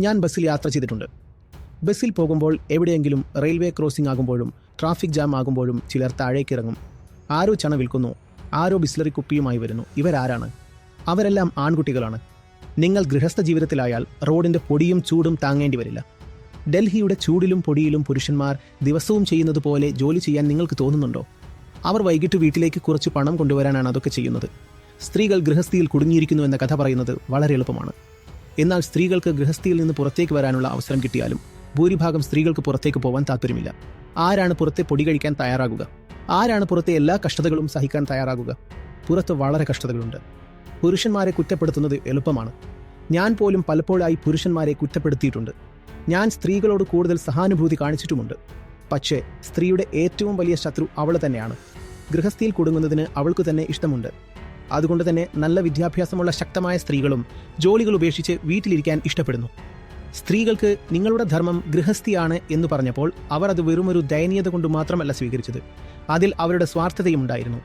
ഞാൻ ബസ്സിൽ യാത്ര ചെയ്തിട്ടുണ്ട്. ബസ്സിൽ പോകുമ്പോൾ എവിടെയെങ്കിലും റെയിൽവേ ക്രോസിംഗ് ആകുമ്പോഴും ട്രാഫിക് ജാം ആകുമ്പോഴും ചിലർ താഴേക്കിറങ്ങും. ആരോ ചണ വിൽക്കുന്നു ആരോ ബിസ്ലറി കുപ്പിയുമായി വരുന്നു. ഇവരാരാണ്? അവരെല്ലാം ആൺകുട്ടികളാണ്. നിങ്ങൾ ഗൃഹസ്ഥ ജീവിതത്തിലായാൽ റോഡിന്റെ പൊടിയും ചൂടും താങ്ങേണ്ടി വരില്ല. ഡൽഹിയുടെ ചൂടിലും പൊടിയിലും പുരുഷന്മാർ ദിവസവും ചെയ്യുന്നത് പോലെ ജോലി ചെയ്യാൻ നിങ്ങൾക്ക് തോന്നുന്നുണ്ടോ? അവർ വൈകിട്ട് വീട്ടിലേക്ക് കുറച്ച് പണം കൊണ്ടുവരാനാണ് അതൊക്കെ ചെയ്യുന്നത്. സ്ത്രീകൾ ഗൃഹസ്ഥിയിൽ കുടുങ്ങിയിരിക്കുന്നു എന്ന കഥ പറയുന്നത് വളരെ എളുപ്പമാണ്. എന്നാൽ സ്ത്രീകൾക്ക് ഗൃഹസ്ഥിയിൽ നിന്ന് പുറത്തേക്ക് വരാനുള്ള അവസരം കിട്ടിയാലും ഭൂരിഭാഗം സ്ത്രീകൾക്ക് പുറത്തേക്ക് പോകാൻ താല്പര്യമില്ല. ആരാണ് പുറത്തെ പൊടി കഴിക്കാൻ തയ്യാറാകുക? ആരാണ് പുറത്തെ എല്ലാ കഷ്ടതകളും സഹിക്കാൻ തയ്യാറാകുക? പുറത്ത് വളരെ കഷ്ടതകളുണ്ട്. പുരുഷന്മാരെ കുറ്റപ്പെടുത്തുന്നത് എളുപ്പമാണ്. ഞാൻ പോലും പലപ്പോഴായി പുരുഷന്മാരെ കുറ്റപ്പെടുത്തിയിട്ടുണ്ട്. ഞാൻ സ്ത്രീകളോട് കൂടുതൽ സഹാനുഭൂതി കാണിച്ചിട്ടുമുണ്ട്. പക്ഷേ സ്ത്രീയുടെ ഏറ്റവും വലിയ ശത്രു അവൾ തന്നെയാണ്. ഗൃഹസ്ഥിയിൽ കുടുങ്ങുന്നതിന് അവൾക്ക് തന്നെ ഇഷ്ടമുണ്ട്. അതുകൊണ്ട് തന്നെ നല്ല വിദ്യാഭ്യാസമുള്ള ശക്തമായ സ്ത്രീകളും ജോലികൾ ഉപേക്ഷിച്ച് വീട്ടിലിരിക്കാൻ ഇഷ്ടപ്പെടുന്നു. സ്ത്രീകൾക്ക് നിങ്ങളുടെ ധർമ്മം ഗൃഹസ്ഥിയാണ് എന്ന് പറഞ്ഞപ്പോൾ അവർ അത് വെറുമൊരു ദയനീയത കൊണ്ട് മാത്രമല്ല സ്വീകരിച്ചത്. അതിൽ അവരുടെ സ്വാർത്ഥതയും ഉണ്ടായിരുന്നു.